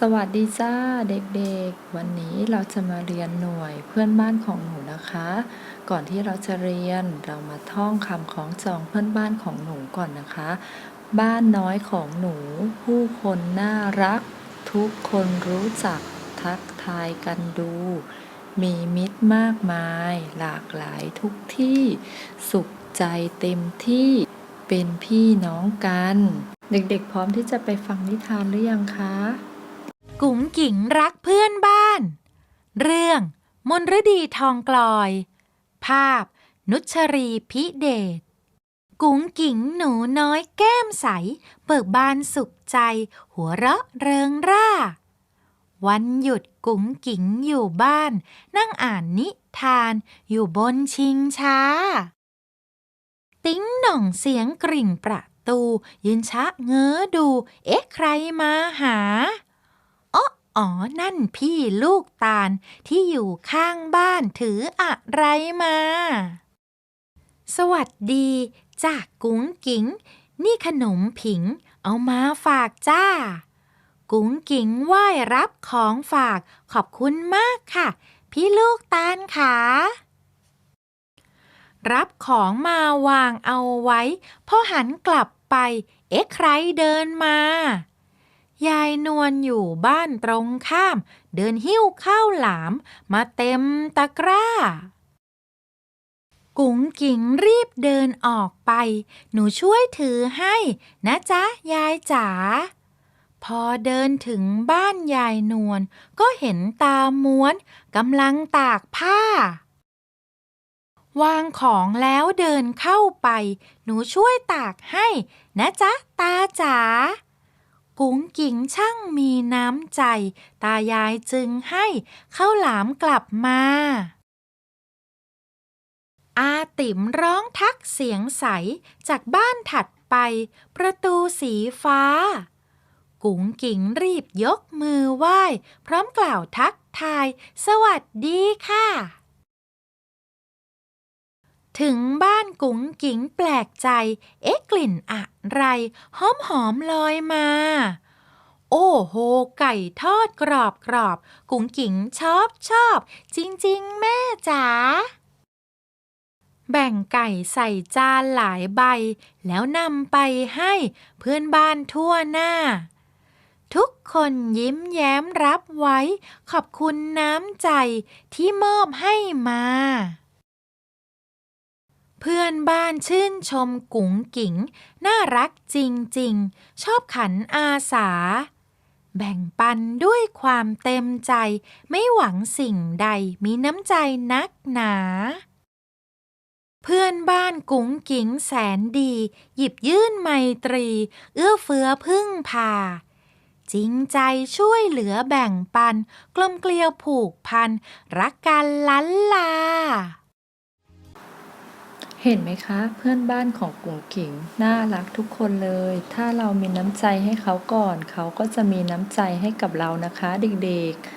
สวัสดีจ้าเด็กๆ วันนี้เราจะมาเรียนหน่วยเพื่อนบ้านของหนูนะคะ ก่อนที่เราจะเรียนเรามาท่องคำของจองเพื่อนบ้านของหนูก่อนนะคะ บ้านน้อยของหนู ผู้คนน่ารัก ทุกคนรู้จักทักทายกันดู มีมิตรมากมาย หลากหลายทุกที่ สุขใจเต็มที่เป็นพี่น้องกัน เด็กๆ พร้อมที่จะไปฟังนิทานหรือยังคะ กุ๋งกิ๋งรักเพื่อนบ้าน เรื่อง มนฤดีทองกลอย ภาพ นุชรีพิเดชกุ๋งกิ๋งหนูน้อยแก้มใส เบิกบานสุขใจ หัวเราะเริงร่า วันหยุดกุ๋งกิ๋งอยู่บ้าน นั่งอ่านนิทานอยู่บนชิงช้า ติ้งหน่องเสียงกริ่งประตูยืนชะเง้อดู เอ๊ะ ใครมาหา อ๋อ นั่นพี่ลูกตาลที่อยู่ข้างบ้านถืออะไรมา สวัสดีจากกุ้งกิ๋งนี่ขนมผิง เอามาฝากจ้า กุ้งกิ๋งไหว้รับของฝากขอบคุณมากค่ะ พี่ลูกตาลขารับของมาวางเอาไว้พอหันกลับไป เอ๊ะใครเดินมา ยายนวลอยู่บ้านตรงข้าม เดินหิ้วข้าวหลามมาเต็มตะกร้า กุ๋งกิ๋งรีบเดินออกไป หนูช่วยถือให้นะจ๊ะ ยายจ๋า พอเดินถึงบ้านยายนวลก็เห็นตาม้วนกำลังตากผ้าวางของแล้วเดินเข้าไป หนูช่วยตากให้ นะจ๊ะ ตาจ๋า กุ๋งกิ๋งช่างมีน้ำใจ ตายายจึงให้ข้าวหลามกลับมา อาติ๋มร้องทักเสียงใสจากบ้านถัดไป ประตูสีฟ้า กุ๋งกิ๋งรีบยกมือไหว้ พร้อมกล่าวทักทาย สวัสดีค่ะ ถึงบ้านกุ๋งกิ๋งแปลกใจ เอ๊ะกลิ่นอะไร หอมหอมลอยมา โอ้โห ไก่ทอดกรอบกรอบ กุ๋งกิ๋งชอบชอบ จริง ๆ แม่จ๋าแบ่งไก่ใส่จานหลายใบ แล้วนำไปให้เพื่อนบ้านทั่วหน้า ทุกคนยิ้มแย้มรับไว้ ขอบคุณน้ำใจที่มอบให้มา เพื่อนบ้านชื่นชมกุ๋งกิ๋ง น่ารักจริงๆ ชอบขันอาสา แบ่งปันด้วยความเต็มใจ ไม่หวังสิ่งใดมีน้ำใจนักหนา เพื่อนบ้านกุ๋งกิ๋งแสนดี หยิบยื่นไมตรี เอื้อเฟื้อพึ่งพาจริงใจช่วยเหลือแบ่งปัน กลมเกลียวผูกพัน รักกันล้นลา เห็นไหมคะ เพื่อนบ้านของกุ๋งกิ๋งน่ารักทุกคนเลย ถ้าเรามีน้ำใจให้เขาก่อน เขาก็จะมีน้ำใจให้กับเรานะคะ เด็กๆ